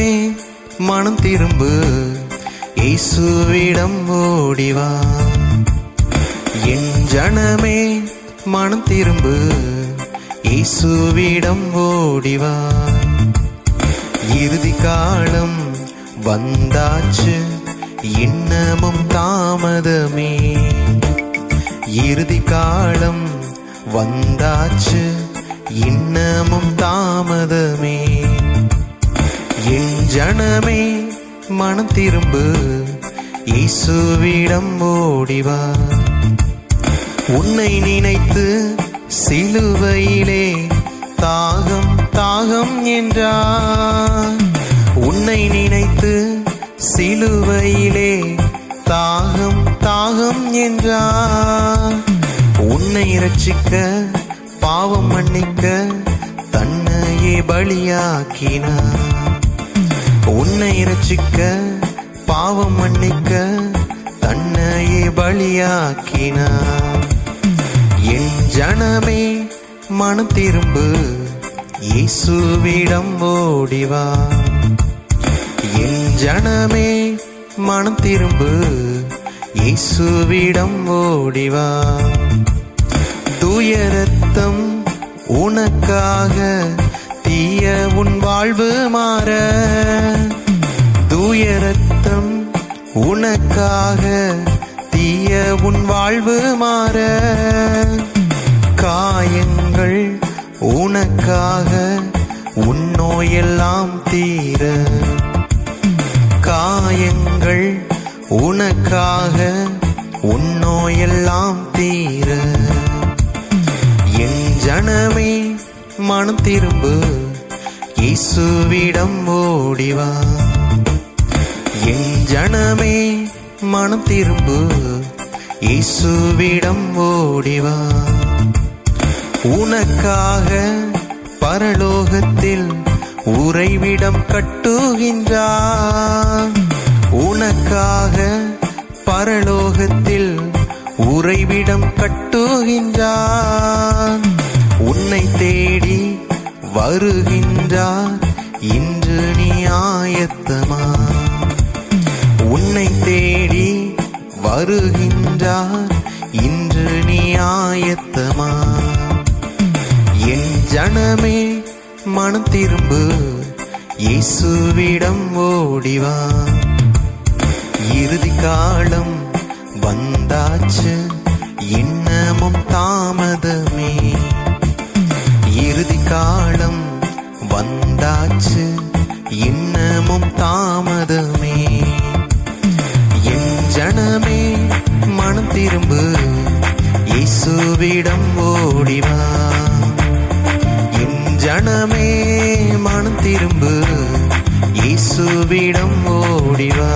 மனமே மனம் திரும்பு. இயேசுவிடம் ஓடிவா என் ஜனமே மனம் திரும்பு. இயேசுவிடம் ஓடிவா இறுதி காலம் வந்தாச்சு. இன்னமும் தாமதமே. இறுதி காலம் வந்தாச்சு. இன்னமும் தாமதமே. ஜனமே மனம் திரும்பு. இயேசுவிடம் ஓடிவா உன்னை நினைத்து சிலுவையிலே தாகம் தாகம் என்றார். உன்னை நினைத்து சிலுவையிலே தாகம் தாகம் என்றார். உன்னை ரட்சிக்க பாவம் மன்னிக்க தன்னையே பலியாக்கினார். உன்னை ரட்சிக்க பாவம் மன்னிக்க தன்னையே பலியாக்கினார் என் ஜனமே மனம் திரும்பு இயேசுவிடம் ஓடிவா என் ஜனமே மனம் திரும்பு இயேசுவிடம் ஓடிவா தூய ரத்தம் உனக்காக தீய உன் வாழ்வு மாற. உனக்காக தீய உன் வாழ்வு மாற. காயங்கள் உனக்காக உன் நோயெல்லாம் தீர. காயங்கள் உனக்காக உன் நோயெல்லாம் தீர. என் ஜனமே மனம் திரும்பு இயேசுவிடம் ஓடிவா என் ஜனமே மனம் திரும்பு. இயேசுவிடம் ஓடிவா உனக்காக பரலோகத்தில் உறைவிடம் கட்டுகின்றார் உனக்காக பரலோகத்தில் உறைவிடம் கட்டுகின்றான். உன்னை தேடி வருகின்றார் இன்று நீ ஆயத்தமா. உன்னை தேடி வருகின்றார் இன்று நீ ஆயத்தமா? என் ஜனமே மனம் திரும்பு இயேசுவிடம் ஓடிவா இறுதி காலம் வந்தாச்சு இன்னமும் தாமதமே. இறுதி காலம் வந்தாச்சு இன்னமும் தாமதமே. இயேசுவிடம் ஓடிவா என் ஜனமே மனம் திரும்பு. இயேசுவிடம் ஓடிவா